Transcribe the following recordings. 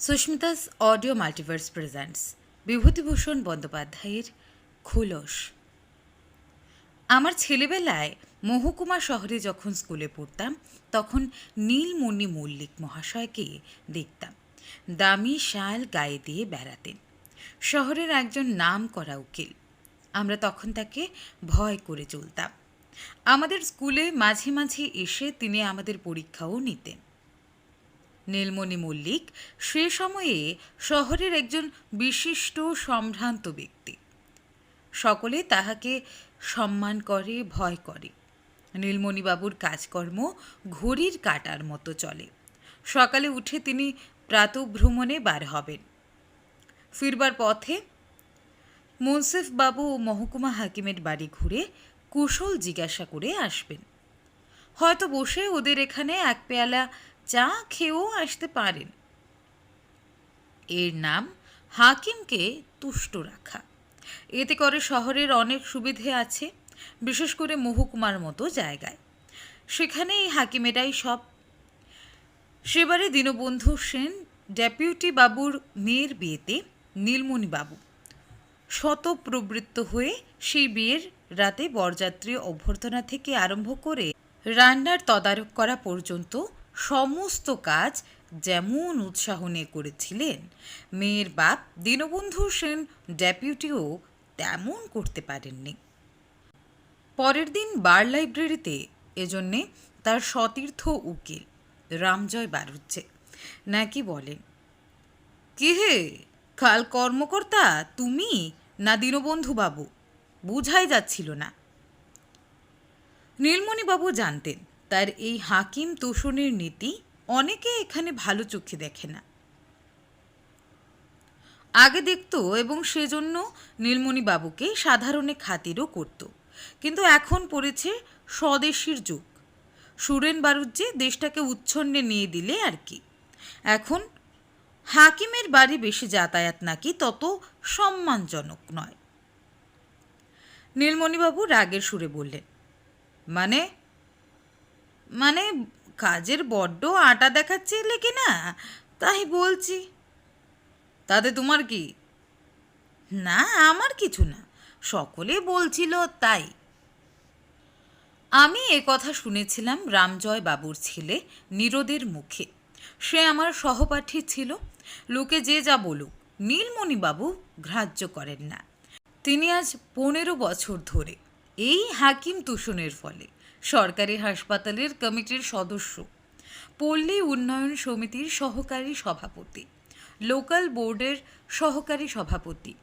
Susmita's audio multiverse presents. Bibhutibhushan বন্দ্যোপাধ্যায়ের খুলস। আমার ছেলেবেলায় মহকুমা শহরে যখন স্কুলে পড়তাম, তখন নীলমণি মল্লিক মহাশয়কে দেখতাম। দামি শাল গায়ে দিয়ে বেড়াতেন। শহরের একজন নাম করা উকিল। আমরা তখন তাকে ভয় করে চলতাম। আমাদের স্কুলে মাঝে মাঝে এসে তিনি আমাদের পরীক্ষাও নিতেন। নীলমণি মল্লিক, সে সময়ে শহরের একজন বিশিষ্ট সম্ভ্রান্ত ব্যক্তি। সকলে তাহাকে সম্মান করে, ভয় করে। নীলমণিবাবুর কাজকর্ম ঘড়ির কাটার মতো চলে। সকালে উঠে তিনি প্রাতভ্রমণে বার হবেন। ফিরবার পথে মুন্সিফ বাবু ও মহকুমা হাকিমের বাড়ি ঘুরে কুশল জিজ্ঞাসা করে আসবেন। হয়তো বসে ওদের এখানে এক পেয়ালা চা খেয়েও আসতে পারেন। এর নাম হাকিমকে তুষ্ট রাখা। এতে করে শহরের অনেক সুবিধে আছে, বিশেষ করে মহকুমার মতো জায়গায়। সেখানে এই হাকিমেরাই সব। সেবারে দীনবন্ধু সেন, ডেপুটি বাবুর মেয়ের বিয়েতে নীলমণি বাবু। শত প্রবৃত্ত হয়ে সেই বিয়ের রাতে বরযাত্রী অভ্যর্থনা থেকে আরম্ভ করে রান্নার তদারক করা পর্যন্ত সমস্ত কাজ যেমন উৎসাহ নিয়ে করেছিলেন, মেয়ের বাপ দীনবন্ধু সেন ডেপুটিও তেমন করতে পারেননি। পরের দিন বার লাইব্রেরিতে এজন্যে তার সতীর্থ উকিল রামজয় বাড়ুচ্ছে নাকি বলেন, কি হে কাল কর্মকর্তা, তুমি না দীনবন্ধু বাবু? বুঝাই যাচ্ছিল না। নীলমণিবাবু জানতেন তার এই হাকিম তোষণের নীতি অনেকে এখানে ভালো চোখে দেখে না। আগে দেখত এবং সেজন্য নীলমণিবাবুকে সাধারণে খাতিরও করত। কিন্তু এখন পড়েছে স্বদেশীর যুগ। সুরেন বারুজ্জে দেশটাকে উচ্ছন্নে নিয়ে দিলে আর কি। এখন হাকিমের বাড়ি বেশি যাতায়াত নাকি তত সম্মানজনক নয়। নীলমণিবাবু রাগের সুরে বললেন মানে মানে কাজের বড্ড আটা দেখাচ্ছে কি না? তাই বলছি। তাতে তোমার কি? না, আমার কিছু না। সকলে বলছিল তাই। আমি এ কথা শুনেছিলাম রামজয় বাবুর ছেলে নীরদের মুখে। সে আমার সহপাঠী ছিল। লোকে যে যা বলুক নীলমণি বাবু গ্রাহ্য করেন না। তিনি আজ পনেরো বছর ধরে এই হাকিম তুষণের ফলে সরকারি হাসপাতালের কমিটির সদস্য। পল্লী উন্নয়ন সমিতির সহকারী সভাপতি। লোকাল বোর্ডের সহকারী সভাপতি।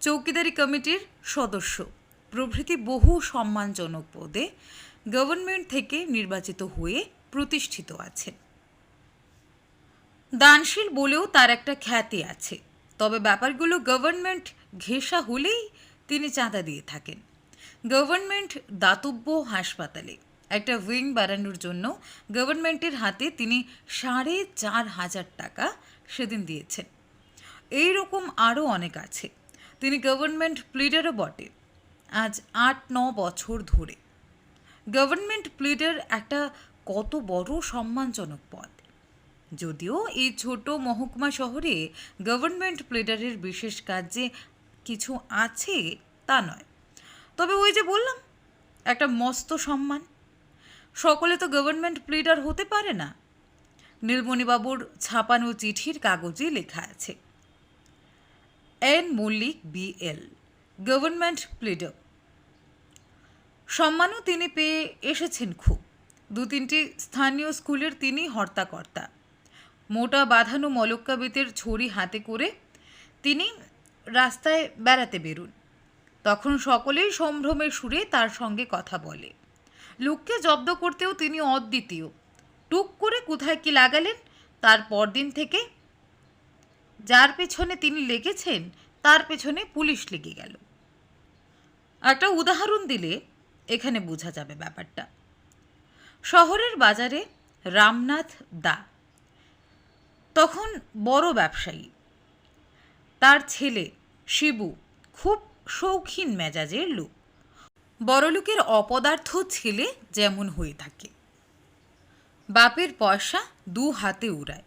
চৌকিদারি কমিটির সদস্য। প্রভৃতি বহু সম্মানজনক পদে গভর্নমেন্ট থেকে নির্বাচিত হয়ে প্রতিষ্ঠিত আছেন। দানশীল বলেও তার একটা খ্যাতি আছে। তবে ব্যাপারগুলো গভর্নমেন্ট ঘেঁষা হলেই তিনি চাঁদা দিয়ে থাকেন। গভর্নমেন্ট দাতব্য হাসপাতালে একটা উইং বাড়ানোর জন্য গভর্নমেন্টের হাতে তিনি সাড়ে চার হাজার টাকা সেদিন দিয়েছেন। এই রকম আরও অনেক আছে। তিনি গভর্নমেন্ট প্লিডারও বটে আজ আট ন বছর ধরে। গভর্নমেন্ট প্লিডার একটা কত বড় সম্মানজনক পদ। যদিও এই ছোট মহকুমা শহরে গভর্নমেন্ট প্লেডারের বিশেষ কাজ যে কিছু আছে তা নয়। তবে ওই যে বললাম, একটা মস্ত সম্মান। সকলে তো গভর্নমেন্ট প্লিডার হতে পারে না। নীলমণিবাবুর ছাপানো চিঠির কাগজে লেখা আছে, N Mallick BL government pleader সম্মানও তিনি পেয়ে এসেছেন খুব। দু তিনটি স্থানীয় স্কুলের তিনি হর্তাকর্তা। মোটা বাঁধানো মলক্কা বেতের ছড়ি হাতে করে তিনি রাস্তায় বেড়াতে বেরুন। তখন সকলেই সম্ভ্রমের সুরে তার সঙ্গে কথা বলে। লোককে জব্দ করতেও তিনি অদ্বিতীয়। টুক করে কোথায় কি লাগালেন? তার পরদিন থেকে যার পেছনে তিনি লেগেছেন, তার পেছনে পুলিশ লেগে গেল। একটা উদাহরণ দিলে এখানে বোঝা যাবে ব্যাপারটা। শহরের বাজারে রামনাথ দা। তখন বড় ব্যবসায়ী। তার ছেলে শিবু খুব শৌখিন মেজাজের লোক। বড়লোকের অপদার্থ ছেলে যেমন হয়ে থাকে। বাপের পয়সা দু হাতে উড়ায়।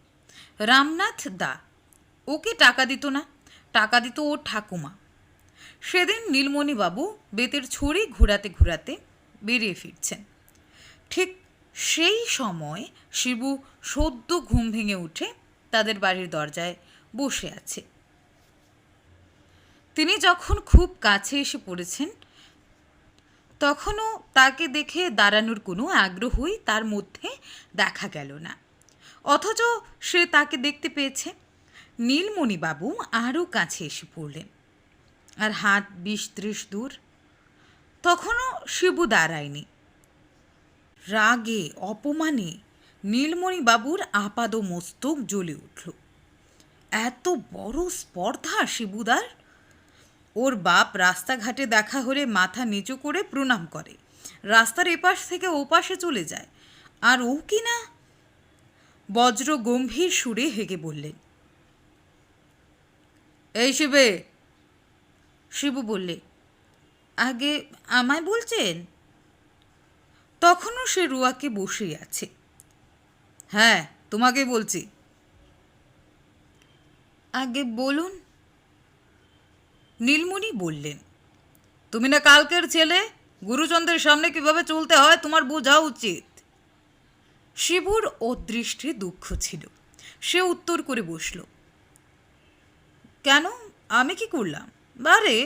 রামনাথ দা, ওকে টাকা দিত না, টাকা দিত ওর ঠাকুমা। সেদিন নীলমণিবাবু বেতের ছড়ি ঘোরাতে ঘোরাতে বেরিয়ে ফিরছেন। ঠিক সেই সময় শিবু সদ্য ঘুম ভেঙে উঠে তাদের বাড়ির দরজায় বসে আছে। তিনি যখন খুব কাছে এসে পড়েছেন, তখনও তাকে দেখে দাঁড়ানোর কোনো আগ্রহই তার মধ্যে দেখা গেল না। অথচ সে তাকে দেখতে পেয়েছে। নীলমণিবাবু আরও কাছে এসে পড়লেন। আর হাত বিশ ত্রিশ দূর। তখনও শিবু দাঁড়ায়নি। রাগে, অপমানে নীলমণি বাবুর আপাদ মস্তক জ্বলে উঠল। এত বড় স্পর্ধা শিবুদার। ওর বাপ রাস্তাঘাটে দেখা হলে মাথা নিচু করে প্রণাম করে। রাস্তার এপাশ থেকে ওপাশে চলে যায়। আর ও কি না? বজ্র গম্ভীর সুরে হেগে বললেন, এই শিবে। শিবু বললে, আগে আমায় বলছেন? তখনও সে রুয়াকে বসে আছে। হ্যাঁ তোমাকে বলছি। আগে বলুন। নীলমণি বললেন, তুমি না কালকের ছেলে? গুরুচন্দ্রের সামনে কীভাবে চলতে হয় তোমার বোঝা উচিত। শিবুর অদৃষ্টে দুঃখ ছিল। সে উত্তর করে বসল, কেন? আমি কি করলাম? বারে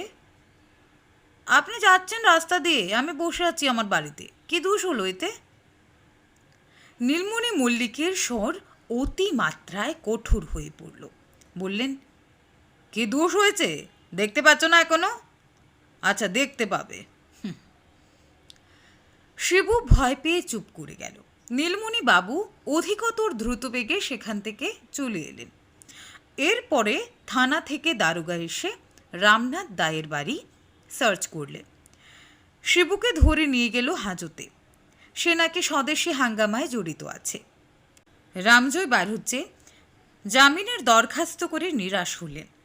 আপনি যাচ্ছেন রাস্তা দিয়ে, আমি বসে আছি আমার বাড়িতে। কি দোষ হলো এতে? নীলমণি মল্লিকের স্বর অতি মাত্রায় কঠোর হয়ে পড়ল। বললেন, কে দোষ হয়েছে? দেখতে পাচ্ছ না এখনও? আচ্ছা দেখতে পাবে। শিবু ভয় পেয়ে চুপ করে গেল। নীলমণি বাবু অধিকতর দ্রুত বেগে সেখান থেকে চলে এলেন। এরপরে থানা থেকে দারোগা এসে রামনাথ দায়ের বাড়ি সার্চ করলেন। শিবুকে ধরে নিয়ে গেল হাজতে। সে নাকি স্বদেশি হাঙ্গামায় জড়িত আছে। রামজয় বার হচ্ছে, জামিনের দরখাস্ত করে নিরাশ হলেন।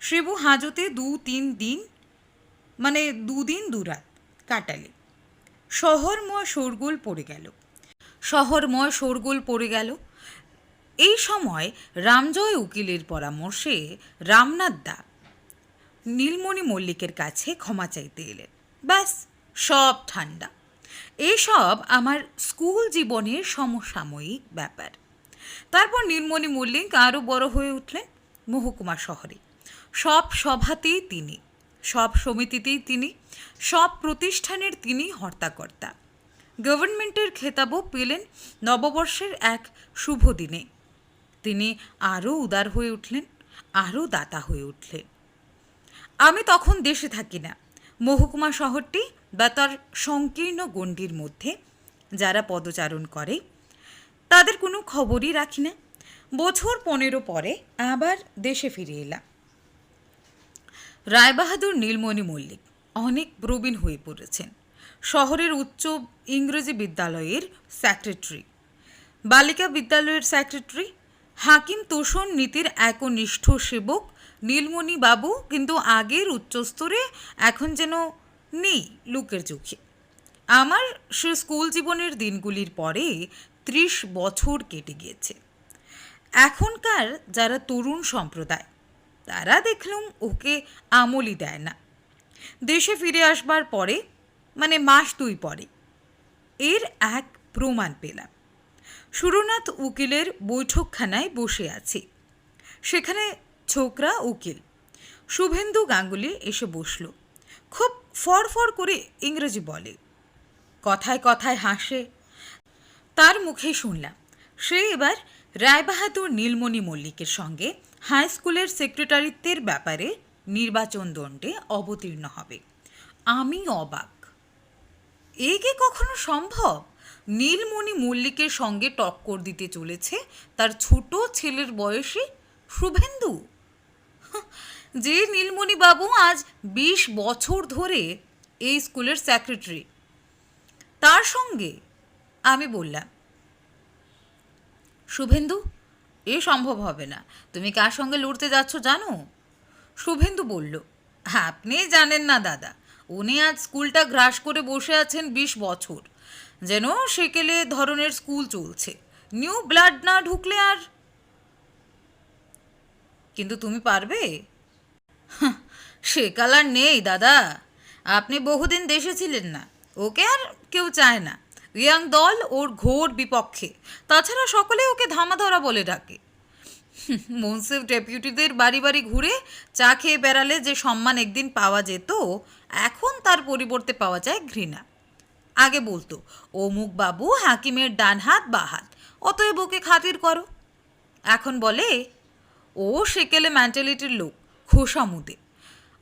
শিবু হাজতে দু তিন দিন মানে দুদিন দুরাত কাটালে। শহরময় শোরগোল পড়ে গেল। শহরময় শোরগোল পড়ে গেল। এই সময় রামজয় উকিলের পরামর্শে রামনাথ দা নীলমণি মল্লিকের কাছে ক্ষমা চাইতে এলেন। ব্যাস, সব ঠান্ডা। এসব আমার স্কুল জীবনের সমসাময়িক ব্যাপার। তারপর নীলমণি মল্লিক আরও বড় হয়ে উঠলেন মহকুমা শহরে। সব সভাতেই তিনি, সব সমিতিতেই তিনি, সব প্রতিষ্ঠানের তিনি হর্তাকর্তা। গভর্নমেন্টের খেতাবও পেলেন নববর্ষের এক শুভ দিনে। তিনি আরও উদার হয়ে উঠলেন, আরও দাতা হয়ে উঠলেন। আমি তখন দেশে থাকি না। মহকুমা শহরটি বা তার সংকীর্ণ গণ্ডির মধ্যে যারা পদচারণ করে, তাদের কোনো খবরই রাখি না। বছর পনেরো পরে আবার দেশে ফিরে এলাম। রায়বাহাদুর, নীলমণি মল্লিক অনেক প্রবীণ হয়ে পড়েছেন। শহরের উচ্চ ইংরেজি বিদ্যালয়ের সেক্রেটারি বালিকা বিদ্যালয়ের সেক্রেটারি হাকিম তোষণ নীতির একনিষ্ঠ সেবক, নীলমণি বাবু কিন্তু আগের উচ্চস্তরে এখন যেন নেই লোকের চোখে। আমার সে স্কুল জীবনের দিনগুলির পরে ত্রিশ বছর কেটে গিয়েছে। এখনকার যারা তরুণ সম্প্রদায় তারা দেখলুম ওকে আমলই দেয় না। দেশে ফিরে আসবার পরে মানে মাস দুই পরে, এর এক প্রমাণ পেলাম। সুরনাথ উকিলের বৈঠকখানায় বসে আছি। সেখানে ছোকরা উকিল, শুভেন্দু গাঙ্গুলি এসে বসল। খুব ফড়ফড় করে ইংরেজি বলে। কথায় কথায় হাসে। তার মুখে শুনলাম, সে এবার রায়বাহাদুর নীলমণি মল্লিকের সঙ্গে হাই স্কুলের সেক্রেটারিত্বের ব্যাপারে নির্বাচন দণ্ডে অবতীর্ণ হবে। আমি অবাক। এ কি কখনো সম্ভব? নীলমণি মল্লিকের সঙ্গে টক্কর দিতে চলেছে তার ছোট ছেলের বয়সী শুভেন্দু। যে নীলমণি বাবু আজ বিশ বছর ধরে এই স্কুলের সেক্রেটারি। তার সঙ্গে আমি বললাম, শুভেন্দু এ সম্ভব হবে না। তুমি কার সঙ্গে লড়তে যাচ্ছ জানো? শুভেন্দু বলল আপনি জানেন না দাদা উনি আজ স্কুলটা গ্রাস করে বসে আছেন বিশ বছর। যেন সেকেলে ধরনের স্কুল চলছে। নিউ ব্লাড না ঢুকলে আর? কিন্তু তুমি পারবে? হাহ, সে কালার নেই দাদা। আপনি বহুদিন দেশে ছিলেন না ওকে আর কেউ চায় না। ইয়াং দল ওর ঘোর বিপক্ষে। তাছাড়া সকলে ওকে ধামাধরা বলে ডাকে। মুন্সিফ ডেপুটিদের বাড়ি বাড়ি ঘুরে চা খেয়ে বেড়ালে যে সম্মান একদিন পাওয়া যেত, এখন তার পরিবর্তে পাওয়া যায় ঘৃণা। আগে বলতো, অমুক বাবু হাকিমের ডান হাত, বা হাত, অতএব ওকে খাতির করো। এখন বলে, ও সেকেলে ম্যান্টালিটির লোক খোসা মুদে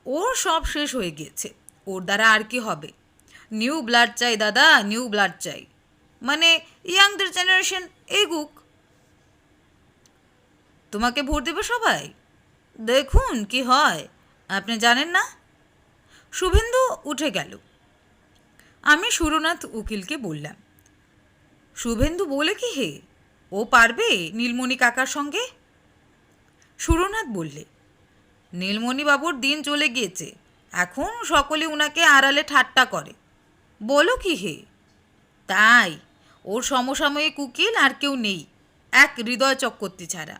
ওর সব শেষ হয়ে গিয়েছে। ওর দ্বারা আর কি হবে? নিউ ব্লাড চাই, দাদা নিউ ব্লাড চাই। মানে ইয়াংদের জেনারেশন এগুক। তোমাকে ভোট দেবে সবাই? দেখুন কি হয়। আপনি জানেন না? শুভেন্দু উঠে গেল। আমি সুরনাথ উকিলকে বললাম, শুভেন্দু বলে কি হে? ও পারবে নীলমণি কাকার সঙ্গে? সুরনাথ বললে নীলমণি বাবুর দিন চলে গিয়েছে। এখন সকলে উনাকে আড়ালে ঠাট্টা করে। বলো কি হে? তাই, ওর সমসাময়িক উকিল আর কেউ নেই, এক হৃদয় চক্রবর্তী ছাড়া।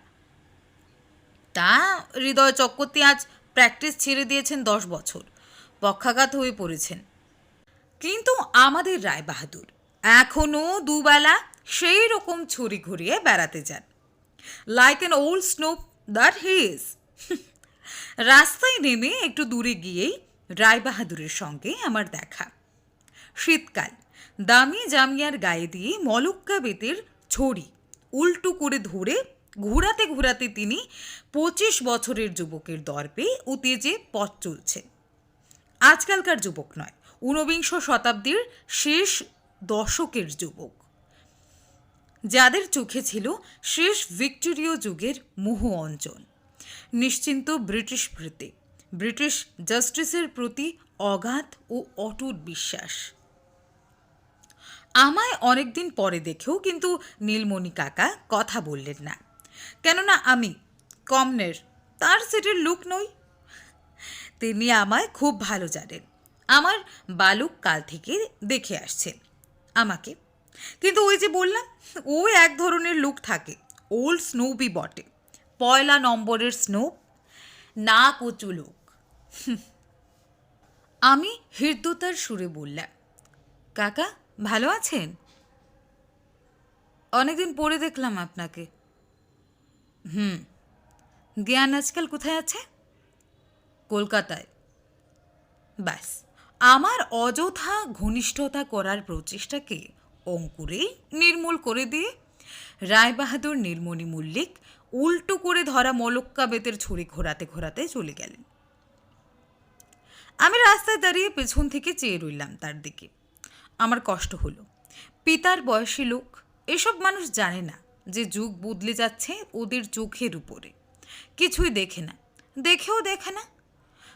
তা, হৃদয় চক্রবর্তী আজ প্র্যাকটিস ছেড়ে দিয়েছেন দশ বছর, পক্ষাঘাত হয়ে পড়েছেন। কিন্তু আমাদের রায় বাহাদুর এখনও দুবেলা সেই রকম ছুরি ঘুরিয়ে বেড়াতে যান। Like an old snob that he is রাস্তায় নেমে একটু দূরে গিয়েই রায় বাহাদুরের সঙ্গে আমার দেখা। শীতকাল। দামি জামিয়ার গায়ে দিয়ে মলক্কা বেতের ছড়ি। উল্টো করে ধরে ঘোরাতে ঘোরাতে তিনি পঁচিশ বছরের যুবকের দর্পে উতেজে পথ চলছে। আজকালকার যুবক নয়, ঊনবিংশ শতাব্দীর শেষ দশকের যুবক। যাদের চোখে ছিল শেষ ভিক্টোরীয় যুগের মোহ অঞ্চল নিশ্চিন্ত ব্রিটিশ প্রতি ব্রিটিশ জাস্টিসের প্রতি অগাধ ও অটুট বিশ্বাস। আমায় অনেকদিন পরে দেখেও কিন্তু নীলমণি কাকা কথা বললেন না। কেননা আমি কমনের তার সেটের লুক নই। তিনি আমায় খুব ভালো জানেন। আমার বালুক কাল থেকে দেখে আসছেন আমাকে। কিন্তু ওই যে বললাম, ও এক ধরনের লুক থাকে, ওল্ড স্নোবি বটে, পয়লা নম্বরের স্নো না কচু লোক। আমি হৃদ্যতার সুরে বললাম, কাকা ভালো আছেন? অনেকদিন পরে দেখলাম আপনাকে। হুম, জ্ঞান আজকাল কোথায় আছে? কলকাতায়। ব্যাস, আমার অযথা ঘনিষ্ঠতা করার প্রচেষ্টাকে অঙ্কুরেই নির্মূল করে দিয়ে রায়বাহাদুর নীলমণি মল্লিক উল্টো করে ধরা মলক্কা বেতের ছড়ি ঘোরাতে ঘোরাতে চলে গেলেন। আমি রাস্তায় দাঁড়িয়ে পেছন থেকে চেয়ে রইলাম তার দিকে। আমার কষ্ট হলো। পিতার বয়সী লোক, এসব মানুষ জানে না যে যুগ বদলে যাচ্ছে ওদের চোখের উপরে। কিছুই দেখে না। দেখেও দেখে না।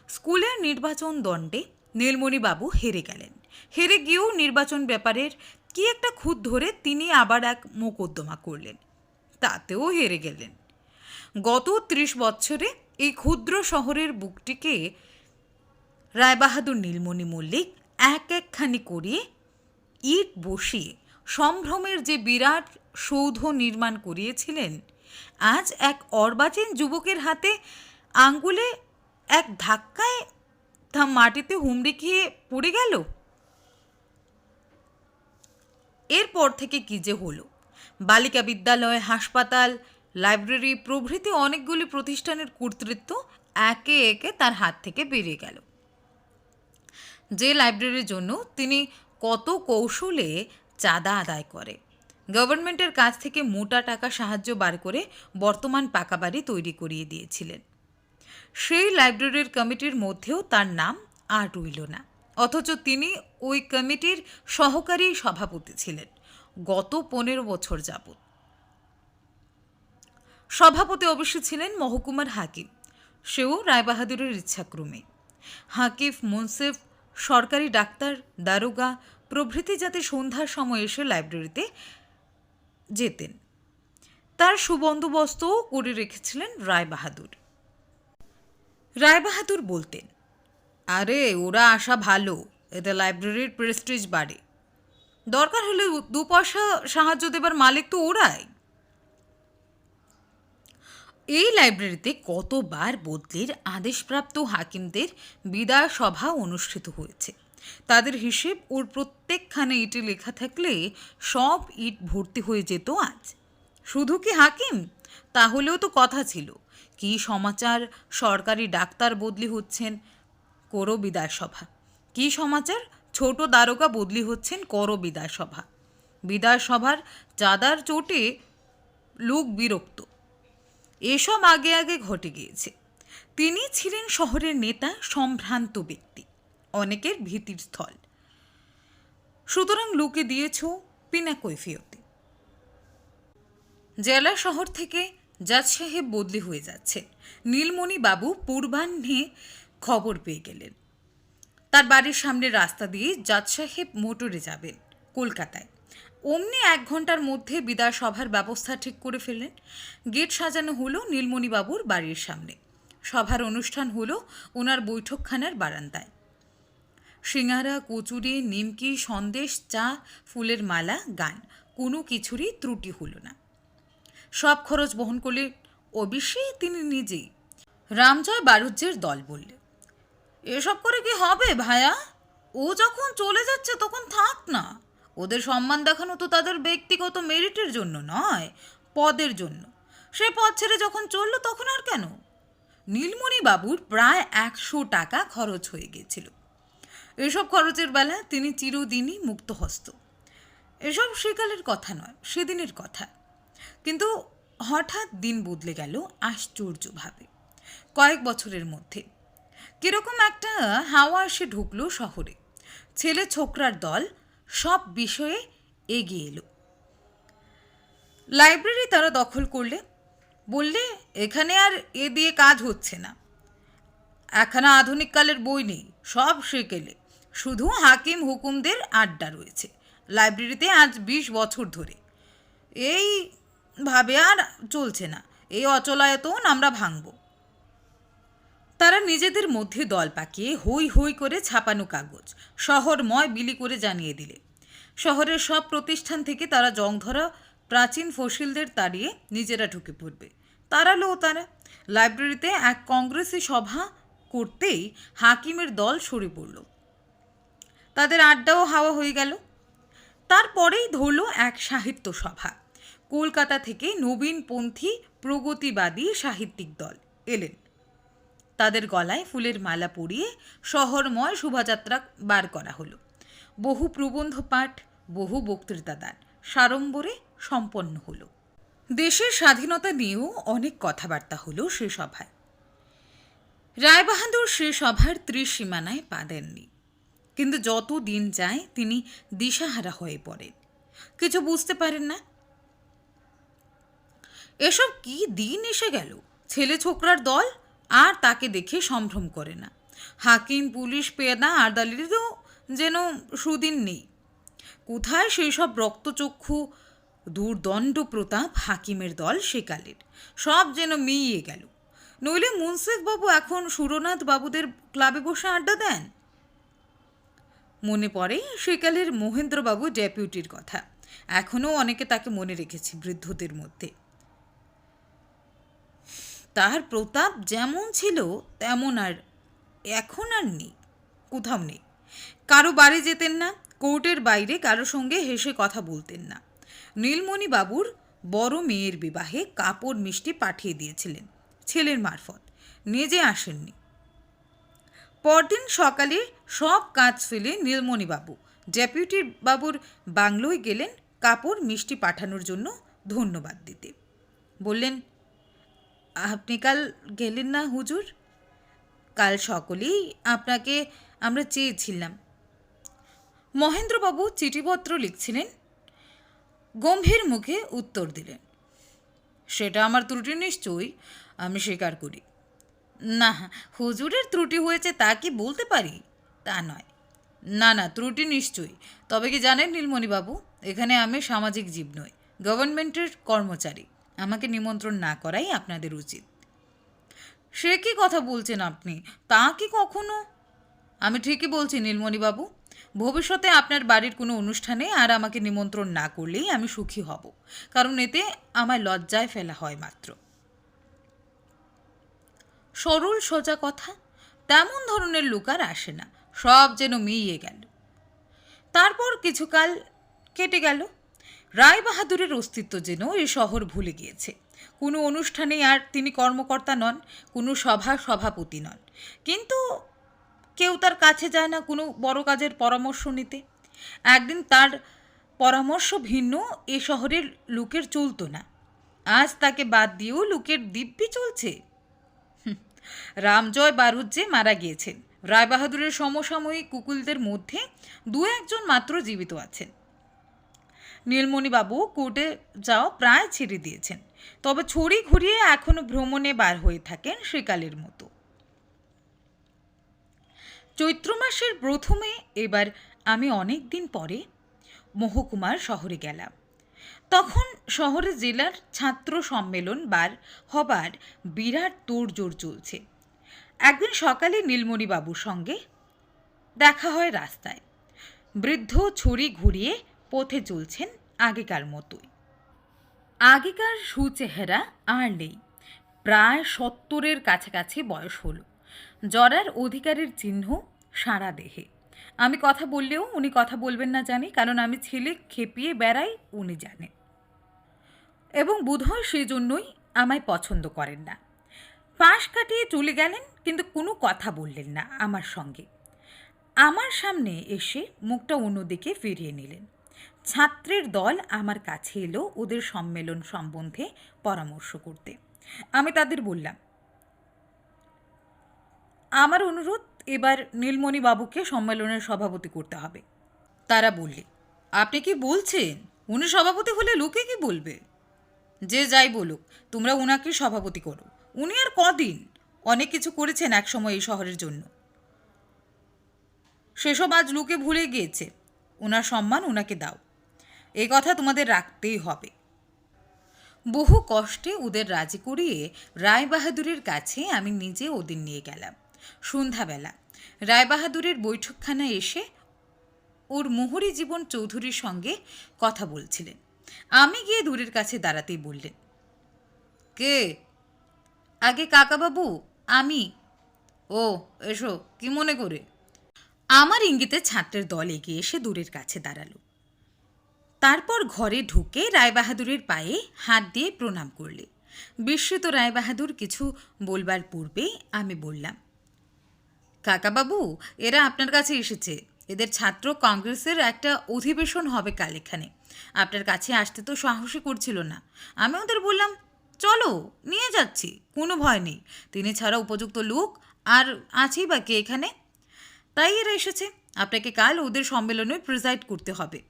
স্কুলের নির্বাচন দণ্ডে নীলমণিবাবু হেরে গেলেন। হেরে গিয়েও নির্বাচন ব্যাপারের কি একটা খুদ ধরে তিনি আবার এক মোকদ্দমা করলেন। তাতেও হেরে গেলেন। গত ত্রিশ বছরে এই ক্ষুদ্র শহরের বুকটিকে রায়বাহাদুর নীলমণি মল্লিক এক একখানি করিয়ে ইট বসিয়ে সম্ভ্রমের যে বিরাট সৌধ নির্মাণ করিয়েছিলেন, আজ এক অর্বাচীন যুবকের হাতে আঙ্গুলে এক ধাক্কায় তা মাটিতে হুমড়ি খেয়ে পড়ে গেল। এরপর থেকে কি যে হলো? বালিকা বিদ্যালয়, হাসপাতাল, লাইব্রেরি প্রভৃতি অনেকগুলি প্রতিষ্ঠানের কর্তৃত্ব একে একে তার হাত থেকে বেরিয়ে গেল। যে লাইব্রেরির জন্য তিনি কত কৌশলে চাঁদা আদায় করে। গভর্নমেন্টের কাছ থেকে মোটা টাকা সাহায্য বার করে বর্তমান পাকা বাড়ি তৈরি করিয়ে দিয়েছিলেন। সেই লাইব্রেরির কমিটির মধ্যেও তার নাম আর রইল না। অথচ তিনি ওই কমিটির সহকারী সভাপতি ছিলেন, গত পনেরো বছর যাবৎ। সভাপতি অবশ্য ছিলেন মহকুমার হাকিম, সেও রায়বাহাদুরের ইচ্ছাক্রমে। হাকিফ মুন্সিফ সরকারি ডাক্তার, দারোগা, প্রভৃতি যাতে সন্ধ্যার সময় এসে লাইব্রেরিতে যেতেন। তার সুবন্দোবস্তও করে রেখেছিলেন রায়বাহাদুর রায়বাহাদুর বলতেন, আরে, ওরা আসা ভালো এটা লাইব্রেরির প্রেস্টিজ বাড়ে। দরকার হলে দু পয়সা সাহায্য দেবার মালিক তো ওরাই। এই লাইব্রেরিতে কতবার বদলির আদেশপ্রাপ্ত হাকিমদের বিদায় সভা অনুষ্ঠিত হয়েছে। তাদের হিসেব ওর প্রত্যেকখানে ইটে লেখা থাকলে সব ইট ভর্তি হয়ে যেত আজ। শুধু কি হাকিম? তাহলেও তো কথা ছিল, কি সমাচার সরকারি ডাক্তার বদলি হচ্ছেন করো বিদায় সভা, কি সমাচার ছোট দ্বারকা বদলি হচ্ছেন করো বিদায় সভা। বিদায় সভার চাঁদার চোটে লোক বিরক্ত। এসব আগে আগে ঘটে গিয়েছে। তিনি ছিলেন শহরের নেতা, সম্ভ্রান্ত ব্যক্তি, অনেকের ভীতির স্থল। সুতরাং লুকে দিয়েছ বিনা কৈফিয়তে। জেলা শহর থেকে জাজ সাহেব বদলি হয়ে যাচ্ছে। নীলমণি বাবু পূর্বাহ্নে খবর পেয়ে গেলেন। তার বাড়ির সামনের রাস্তা দিয়ে জাজ সাহেব মোটরে যাবেন, কলকাতায়। অমনি এক ঘণ্টার মধ্যে বিদায় সভার ব্যবস্থা ঠিক করে ফেললেন। গেট সাজানো হলো নীলমণিবাবুর বাড়ির সামনে। সভার অনুষ্ঠান হলো ওনার বৈঠকখানার বারান্দায়। সিঙ্গারা, কচুরি, নিমকি, সন্দেশ, চা, ফুলের মালা, গান, কোনো কিছুরই ত্রুটি হলো না। সব খরচ বহন করলে অবশ্যই তিনি নিজেই। রামজয় বারুজ্যের দল বললে, এসব করে কি হবে ভায়া? ও যখন চলে যাচ্ছে তখন থাক না। ওদের সম্মান দেখানো তো তাদের ব্যক্তিগত মেরিটের জন্য নয়, পদের জন্য। সে পদ ছেড়ে যখন চলল তখন আর কেন? নীলমণি বাবুর প্রায় একশো টাকা খরচ হয়ে গেছিল। এসব খরচের বেলা তিনি চিরদিনই মুক্তহস্ত। এসব সেকালের কথা নয়, সেদিনের কথা। কিন্তু হঠাৎ দিন বদলে গেল আশ্চর্যভাবে। কয়েক বছরের মধ্যে। কীরকম একটা হাওয়া এসে ঢুকলো শহরে। ছেলে ছোকরার দল সব বিষয়ে এগিয়ে এলো। লাইব্রেরি তারা দখল করলে, বললে, এখানে আর এ দিয়ে কাজ হচ্ছে না। একখানা আধুনিক কালের বই নেই, সব সেকেলে। শুধু হাকিম হুকুমদের আড্ডা রয়েছে। লাইব্রেরিতে আজ বিশ বছর ধরে। এই ভাবে আর চলছে না। এই অচলায়তন আমরা ভাঙব। তারা নিজেদের মধ্যে দল পাকিয়ে হই হই করে ছাপানো কাগজ, শহরময় বিলি করে জানিয়ে দিলে। শহরের সব প্রতিষ্ঠান থেকে তারা জং ধরা প্রাচীন ফসিলদের তাড়িয়ে নিজেরা ঢুকে পড়বে। তাড়ালো তারা। লাইব্রেরিতে এক কংগ্রেসি সভা করতেই হাকিমের দল সরে পড়ল। তাদের আড্ডাও হাওয়া হয়ে গেল। তারপরেই ধরল এক সাহিত্য সভা। কলকাতা থেকে নবীনপন্থী প্রগতিবাদী সাহিত্যিক দল এলেন। তাদের গলায় ফুলের মালা পরিয়ে শহরময় শোভাযাত্রা বার করা হলো। বহু প্রবন্ধ পাঠ, বহু বক্তৃতা দান। সাড়ম্বরে সম্পন্ন হলো। দেশের স্বাধীনতা নিয়েও অনেক কথাবার্তা হলো সে সভায়। রায়বাহাদুর সে সভার ত্রিসীমানায় পা দেননি। কিন্তু যত দিন যায়, তিনি দিশাহারা হয়ে পড়েন। কিছু বুঝতে পারেন না? এসব কি দিন এসে গেল? ছেলে ছোকরার দল? আর তাকে দেখে সম্ভ্রম করে না। হাকিম, পুলিশ পেয়াদা আরদালিরও যেন সুদিন নেই। কোথায় সেই সব রক্তচক্ষু? দুর্দণ্ড প্রতাপ হাকিমের দল সেকালের। সব যেন মিইয়ে গেল। নইলে মুন্সিফবাবু এখন সুরনাথ বাবুদের ক্লাবে বসে আড্ডা দেন? মনে পড়ে সেকালের মহেন্দ্রবাবু ডেপুটির কথা। এখনও অনেকে তাকে মনে রেখেছে বৃদ্ধদের মধ্যে। তার প্রতাপ যেমন ছিল, তেমন আর এখন আর নেই, কোথাও নেই। কারও বাড়ি যেতেন না, কোর্টের বাইরে কারও সঙ্গে হেসে কথা বলতেন না। নীলমণি বাবুর বড় মেয়ের বিবাহে কাপড় মিষ্টি পাঠিয়ে দিয়েছিলেন ছেলের মারফত, নিজে আসেননি। পরদিন সকালে সব কাজ ফেলে নীলমণি বাবু ডেপুটি বাবুর বাংলোয় গেলেন কাপড় মিষ্টি পাঠানোর জন্য ধন্যবাদ দিতে। বললেন, আপনি কাল গেলেন না হুজুর? কাল সকলেই আপনাকে আমরা চেয়েছিলাম। মহেন্দ্রবাবু চিঠিপত্র লিখছিলেন। গম্ভীর মুখে উত্তর দিলেন, সেটা আমার ত্রুটি নিশ্চয়ই, আমি স্বীকার করি। না, হুজুরের ত্রুটি হয়েছে তা কি বলতে পারি? তা নয়। না না, ত্রুটি নিশ্চয়ই। তবে কি জানেন নীলমণিবাবু, এখানে আমি সামাজিক জীব নই, গভর্নমেন্টের কর্মচারী। আমাকে নিমন্ত্রণ না করাই আপনাদের উচিত। সে কি কথা বলছেন আপনি? তা কি কখনো আমি ঠিকই বলছি নীলমণিবাবু। ভবিষ্যতে আপনার বাড়ির কোনো অনুষ্ঠানে আর আমাকে নিমন্ত্রণ না করলেই আমি সুখী হব, কারণ এতে আমায় লজ্জায় ফেলা হয় মাত্র। সরল সোজা কথা, তেমন ধরনের লোক আর আসে না, সব যেন মিইয়ে গেল। তারপর কিছুকাল কেটে গেল। রায় বাহাদুরের অস্তিত্ব যেন এই শহর ভুলে গিয়েছে। কোনো অনুষ্ঠানে আর তিনি কর্মকর্তা নন, কোনো সভা সভাপতি নন। কিন্তু কেউ তার কাছে যায় না কোনো বড় কাজের পরামর্শ নিতে। একদিন তার পরামর্শ ভিন্ন, এ শহরের লোকের চলতো না। আজ তাকে বাদ দিয়েও লোকের দিব্যি চলছে। রামজয় বারুজ্জে মারা গিয়েছেন। রায়বাহাদুরের সমসাময়িক কুকুলদের মধ্যে দু একজন মাত্র জীবিত আছেন। নীলমণিবাবু কোর্টে যাওয়া প্রায় ছেড়ে দিয়েছেন। তবে ছড়ি ঘুরিয়ে এখনও ভ্রমণে বার হয়ে থাকেন সেকালের মতো। চৈত্র মাসের প্রথমে এবার আমি অনেক দিন পরে মহকুমার শহরে গেলাম। তখন শহরে জেলার ছাত্র সম্মেলন বার হবার বিরাট তোড়জোড় চলছে। একদিন সকালে নীলমণিবাবুর সঙ্গে দেখা হয় রাস্তায়। বৃদ্ধ ছড়ি ঘুরিয়ে পথে চলছেন আগেকার মতোই। আগেকার সুচেহারা আর নেই। প্রায় সত্তরের কাছাকাছি বয়স হলো। জরার অধিকারের চিহ্ন সারা দেহে। আমি কথা বললেও উনি কথা বলবেন না জানি, কারণ আমি ছেলে খেপিয়ে বেড়াই উনি জানেন এবং বোধহয় সেজন্যই আমায় পছন্দ করেন না। পাশ কাটিয়ে চলে গেলেন, কিন্তু কোনো কথা বললেন না আমার সঙ্গে। আমার সামনে এসে মুখটা অন্যদিকে ফিরিয়ে নিলেন। ছাত্রের দল আমার কাছে এলো ওদের সম্মেলন সম্বন্ধে পরামর্শ করতে। আমি তাদের বললাম আমার অনুরোধ, এবার নীলমণি বাবুকে সম্মেলনের সভাপতি করতে হবে। তারা বললে, আপনি কি বলছেন? উনি সভাপতি হলে লোকে কি বলবে? যে যাই বলুক, তোমরা ওনাকে সভাপতি করো। উনি আর কদিন? অনেক কিছু করেছেন একসময় এই শহরের জন্য। সেসব আজ লোকে ভুলে গিয়েছে। ওনার সম্মান ওনাকে দাও। এই কথা তোমাদের রাখতেই হবে। বহু কষ্টে ওদের রাজি করিয়ে রায়বাহাদুরের কাছে আমি নিজে ওদের নিয়ে গেলাম। সন্ধ্যাবেলা। রায়বাহাদুরের বৈঠকখানায় এসে ওর মোহরি জীবন চৌধুরীর সঙ্গে কথা বলছিলেন। আমি গিয়ে দূরের কাছে দাঁড়াতেই বললেন, কে? আগে কাকাবাবু, আমি? ও, এসো, কি মনে করে? আমার ইঙ্গিতে ছাত্রের দল এগিয়ে এসে দূরের কাছে দাঁড়াল। তারপর ঘরে ঢুকে রায়বাহাদুরের পায়ে হাত দিয়ে প্রণাম করলে। বিস্মিত রায়বাহাদুর কিছু বলবার পূর্বেই আমি বললাম কাকাবাবু, এরা আপনার কাছে এসেছে। এদের ছাত্র কংগ্রেসের একটা অধিবেশন হবে কাল এখানে। আপনার কাছে আসতে তো সাহসই করছিল না। আমি ওদের বললাম, চলো, নিয়ে যাচ্ছি, কোনো ভয় নেই। তিনি ছাড়া উপযুক্ত লোক আর আছেই বা কে এখানে? তাই এরা এসেছে। আপনাকে কাল ওদের সম্মেলনে প্রিজাইড করতে হবে।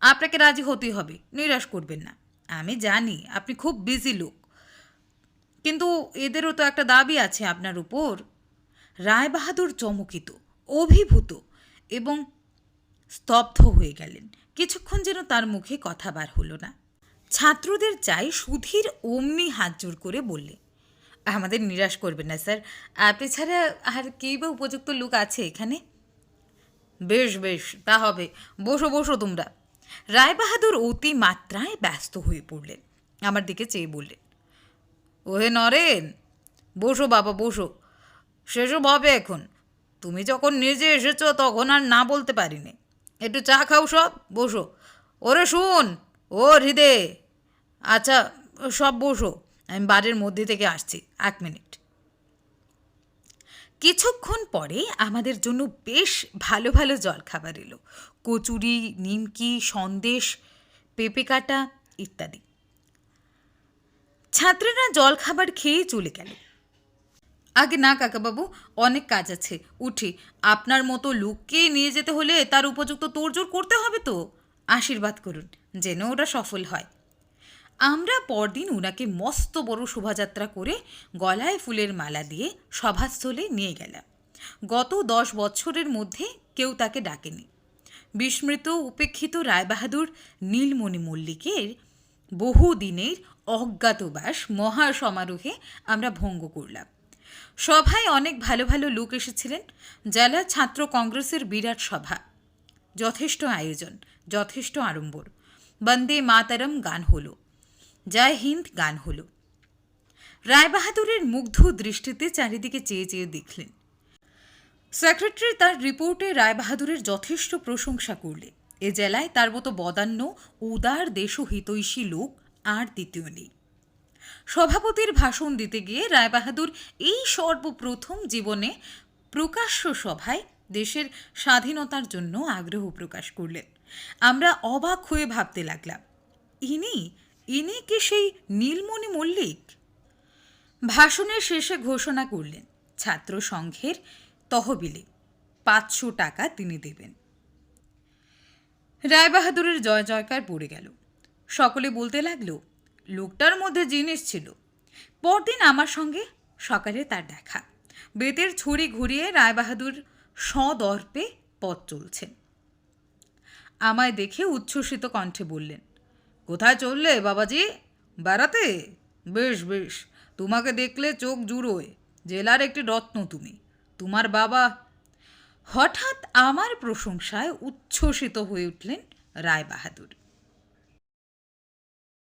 আপনাকে রাজি হতেই হবে, নিরাশ করবেন না। আমি জানি, আপনি খুব বিজি লোক। কিন্তু এদেরও তো একটা দাবি আছে আপনার উপর। রায়বাহাদুর চমকিত, অভিভূত এবং স্তব্ধ হয়ে গেলেন। কিছুক্ষণ যেন তার মুখে কথা বার হলো না। ছাত্রদের চাই সুধীর অমনি হাত জোর করে বললে, আমাদের নিরাশ করবেন না স্যার। আপনি ছাড়া আর কেই বা উপযুক্ত লোক আছে এখানে? বেশ বেশ, তা হবে। বসো বসো তোমরা। রায়বাহাদুর অতি মাত্রায় ব্যস্ত হয়ে পড়লেন। আমার দিকে চেয়ে বললেন, ওহে নরেন, বসো বাবা, বসো। সেসব হবে এখন। তুমি যখন নিজে এসেছ, তখন আর না বলতে পারিনি। একটু চা খাও সব, বসো। ওরে শুন, ও হৃদে। আচ্ছা সব বসো, আমি বাড়ির মধ্যে থেকে আসছি, এক মিনিট। কিছুক্ষণ পরে আমাদের জন্য বেশ ভালো ভালো জলখাবার এলো। কচুরি, নিমকি, সন্দেশ, পেঁপে কাটা ইত্যাদি। ছাত্রীরা জলখাবার খেয়েই চলে গেল। আগে না কাকাবাবু, অনেক কাজ আছে। উঠি। আপনার মতো লোককে নিয়ে যেতে হলে তার উপযুক্ত তোড়জোড় করতে হবে তো। আশীর্বাদ করুন, যেন ওটা সফল হয়। আমরা পরদিন ওনাকে মস্ত বড় শোভাযাত্রা করে গলায় ফুলের মালা দিয়ে সভাস্থলে নিয়ে গেলাম। গত দশ বছরের মধ্যে কেউ তাকে ডাকেনি। বিস্মৃত, উপেক্ষিত রায়বাহাদুর নীলমণি মল্লিকের বহুদিনের অজ্ঞাতবাস মহা সমারোহে আমরা ভঙ্গ করলাম। সভায় অনেক ভালো ভালো লোক এসেছিলেন, জেলা ছাত্র কংগ্রেসের বিরাট সভা। যথেষ্ট আয়োজন, যথেষ্ট আড়ম্বর। বন্দে মাতারম গান হলো। জয় হিন্দ গান হলো। রায়বাহাদুরের মুগ্ধ দৃষ্টিতে চারিদিকে চেয়ে চেয়ে দেখলেন। সেক্রেটারি তার রিপোর্টে রায়বাহাদুরের যথেষ্ট প্রশংসা করলে। এ জেলায় তার মতো বদান্য, উদার, দেশহিতৈষী লোক আর দ্বিতীয় নেই। সভাপতির ভাষণ দিতে গিয়ে রায়বাহাদুর এই সর্বপ্রথম জীবনে প্রকাশ্য সভায় দেশের স্বাধীনতার জন্য আগ্রহ প্রকাশ করলেন। আমরা অবাক হয়ে ভাবতে লাগলাম, ইনি ইনি কি সেই নীলমণি মল্লিক? ভাষণের শেষে ঘোষণা করলেন, ছাত্র সংঘের তহবিলে পাঁচশো টাকা তিনি দেবেন। রায়বাহাদুরের জয় জয়কার পড়ে গেল। সকলে বলতে লাগল লোকটার মধ্যে জিনিস ছিল। পরদিন আমার সঙ্গে সকালে তার দেখা। বেতের ছুরি ঘুরিয়ে রায়বাহাদুর সদর্পে পথ চলছেন। আমায় দেখে উচ্ছ্বসিত কণ্ঠে বললেন, কোথায় চললে বাবাজি? বেড়াতে? বেশ বেশ। তোমাকে দেখলে চোখ জুড়োয়। জেলার একটি রত্ন তুমি। তোমার বাবা হঠাৎ আমার প্রশংসায় উচ্ছ্বসিত হয়ে উঠলেন রায়বাহাদুর।